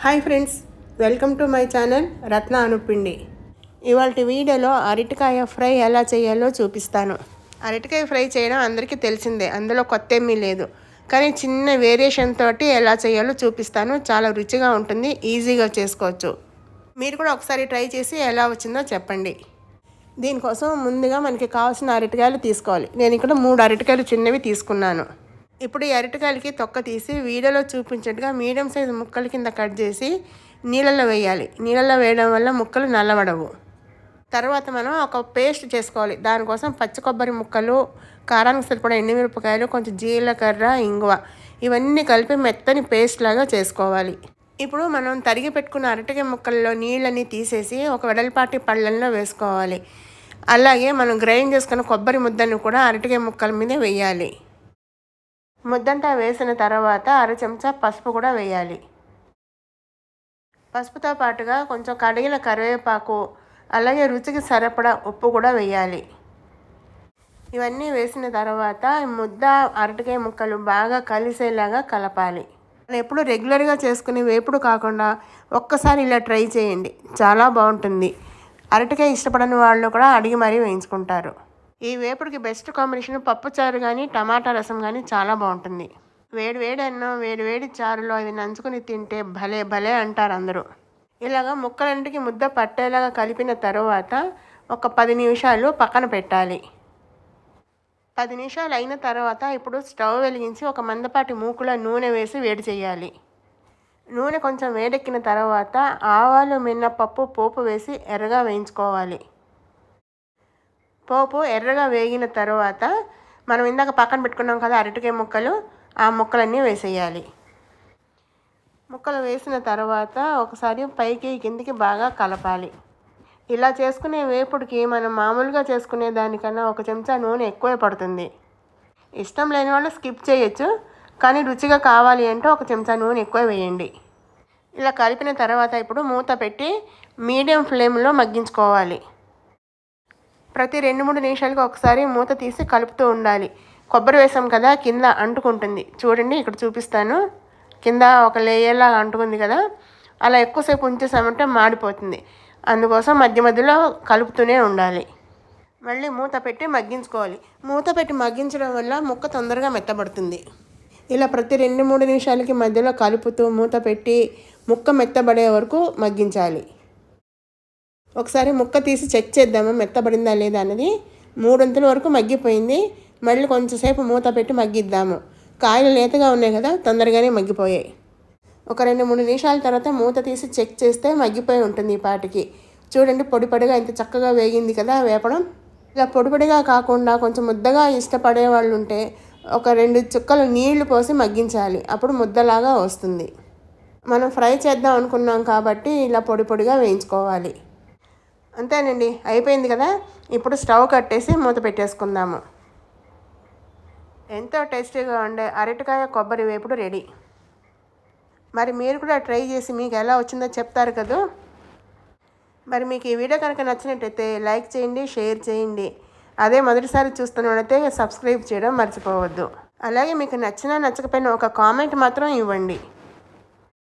Hi friends welcome to my channel Ratna Anupindi. ఇవాళ వీడియోలో అరటికాయ ఫ్రై ఎలా చేయాలో చూపిస్తాను. అరటికాయ ఫ్రై చేయడం అందరికీ తెలిసిందే అందులో కొత్త ఏమీ లేదు. కానీ చిన్న వేరియేషన్ తోటి ఎలా చేయాలో చూపిస్తాను. చాలా రుచిగా ఉంటుంది ఈజీగా చేసుకోవచ్చు. మీరు కూడా ఒకసారి ట్రై చేసి ఎలా వచ్చిందో చెప్పండి. దీనికోసం ముందుగా మనకి కావాల్సిన అరటికాయలు తీసుకోవాలి. నేను ఇక్కడ మూడు అరటికాయలు చిన్నవి తీసుకున్నాను. ఇప్పుడు అరటికాయలకి తొక్క తీసి వీడియోలో చూపించినట్టుగా మీడియం సైజు ముక్కల కింద కట్ చేసి నీళ్ళల్లో వేయాలి. నీళ్ళల్లో వేయడం వల్ల ముక్కలు నల్లబడవు. తర్వాత మనం ఒక పేస్ట్ చేసుకోవాలి. దానికోసం పచ్చి కొబ్బరి ముక్కలు కారానికి సరిపడా ఎండుమిరపకాయలు కొంచెం జీలకర్ర ఇంగువ ఇవన్నీ కలిపి మెత్తని పేస్ట్ లాగా చేసుకోవాలి. ఇప్పుడు మనం తరిగి పెట్టుకున్న అరటికాయ ముక్కల్లో నీళ్ళని తీసేసి ఒక వెడల్పాటి పళ్ళల్లో వేసుకోవాలి. అలాగే మనం గ్రైండ్ చేసుకున్న కొబ్బరి ముద్దను కూడా అరటికాయ ముక్కల మీద వేయాలి. ముద్దంతా వేసిన తర్వాత అర చెంచా పసుపు కూడా వేయాలి. పసుపుతో పాటుగా కొంచెం కడిగిన కరివేపాకు అలాగే రుచికి సరిపడా ఉప్పు కూడా వేయాలి. ఇవన్నీ వేసిన తర్వాత ముద్ద అరటికాయ ముక్కలు బాగా కలిసేలాగా కలపాలి. ఎప్పుడు రెగ్యులర్గా చేసుకునే వేపుడు కాకుండా ఒక్కసారి ఇలా ట్రై చేయండి. చాలా బాగుంటుంది. అరటికాయ ఇష్టపడని వాళ్ళు కూడా అడిగి మరీ వేయించుకుంటారు. ఈ వేపుడికి బెస్ట్ కాంబినేషన్ పప్పుచారు కానీ టమాటా రసం కానీ చాలా బాగుంటుంది. వేడి వేడి అన్నం వేడి వేడి చారులో అవి నంచుకుని తింటే భలే భలే అంటారు అందరూ. ఇలాగ ముక్కలంటికి ముద్ద పట్టేలాగా కలిపిన తర్వాత ఒక పది నిమిషాలు పక్కన పెట్టాలి. పది నిమిషాలు అయిన తర్వాత ఇప్పుడు స్టవ్ వెలిగించి ఒక మందపాటి మూకులో నూనె వేసి వేడి చేయాలి. నూనె కొంచెం వేడెక్కిన తర్వాత ఆవాలు మినపప్పు పోపు వేసి ఎర్రగా వేయించుకోవాలి. పోపు ఎర్రగా వేగిన తర్వాత మనం ఇందాక పక్కన పెట్టుకున్నాం కదా అరటికాయ ముక్కలు ఆ ముక్కలన్నీ వేసేయాలి. ముక్కలు వేసిన తర్వాత ఒకసారి పైకి కిందికి బాగా కలపాలి. ఇలా చేసుకునే వేపుడికి మనం మామూలుగా చేసుకునే దానికన్నా ఒక చెంచా నూనె ఎక్కువే పడుతుంది. ఇష్టం లేని వాళ్ళు స్కిప్ చేయొచ్చు కానీ రుచిగా కావాలి అంటే ఒక చెంచా నూనె ఎక్కువ వేయండి. ఇలా కలిపిన తర్వాత ఇప్పుడు మూత పెట్టి మీడియం ఫ్లేమ్లో మగ్గించుకోవాలి. ప్రతి రెండు మూడు నిమిషాలకు ఒకసారి మూత తీసి కలుపుతూ ఉండాలి. కొబ్బరి వేసాం కదా కింద అంటుకుంటుంది. చూడండి ఇక్కడ చూపిస్తాను. కింద ఒక లేయర్లా అంటుకుంది కదా అలా ఎక్కువసేపు ఉంచేసామంటే మాడిపోతుంది. అందుకోసం మధ్య మధ్యలో కలుపుతూనే ఉండాలి. మళ్ళీ మూత పెట్టి మగ్గించుకోవాలి. మూత పెట్టి మగ్గించడం వల్ల ముక్క తొందరగా మెత్తబడుతుంది. ఇలా ప్రతి రెండు మూడు నిమిషాలకి మధ్యలో కలుపుతూ మూత పెట్టి ముక్క మెత్తబడే వరకు మగ్గించాలి. ఒకసారి ముక్క తీసి చెక్ చేద్దాము మెత్తబడిందా లేదా అన్నది. మూడొంతుల వరకు మగ్గిపోయింది. మళ్ళీ కొంచెంసేపు మూత పెట్టి మగ్గిద్దాము. కాయలు లేతగా ఉన్నాయి కదా తొందరగానే మగ్గిపోయాయి. ఒక రెండు మూడు నిమిషాల తర్వాత మూత తీసి చెక్ చేస్తే మగ్గిపోయి ఉంటుంది ఈ పాటికి. చూడండి పొడి పొడిగా ఇంత చక్కగా వేగింది కదా వేపడం. ఇలా పొడి పొడిగా కాకుండా కొంచెం ముద్దగా ఇష్టపడే వాళ్ళు ఉంటే ఒక రెండు చుక్కలు నీళ్ళు పోసి మగ్గించాలి. అప్పుడు ముద్దలాగా వస్తుంది. మనం ఫ్రై చేద్దాం అనుకున్నాం కాబట్టి ఇలా పొడి పొడిగా వేయించుకోవాలి. అంతేనండి అయిపోయింది కదా? ఇప్పుడు స్టవ్ కట్టేసి మూత పెట్టేసుకుందాము. ఎంతో టేస్టీగా ఉండే అరటికాయ కొబ్బరి వేపుడు రెడీ. మరి మీరు కూడా ట్రై చేసి మీకు ఎలా వచ్చిందో చెప్తారు కదా? మరి మీకు ఈ వీడియో కనుక నచ్చినట్టయితే లైక్ చేయండి షేర్ చేయండి. అదే మొదటిసారి చూస్తున్నట్టయితే సబ్స్క్రైబ్ చేయడం మర్చిపోవద్దు. అలాగే మీకు నచ్చినా నచ్చకపోయినా ఒక కామెంట్ మాత్రం ఇవ్వండి.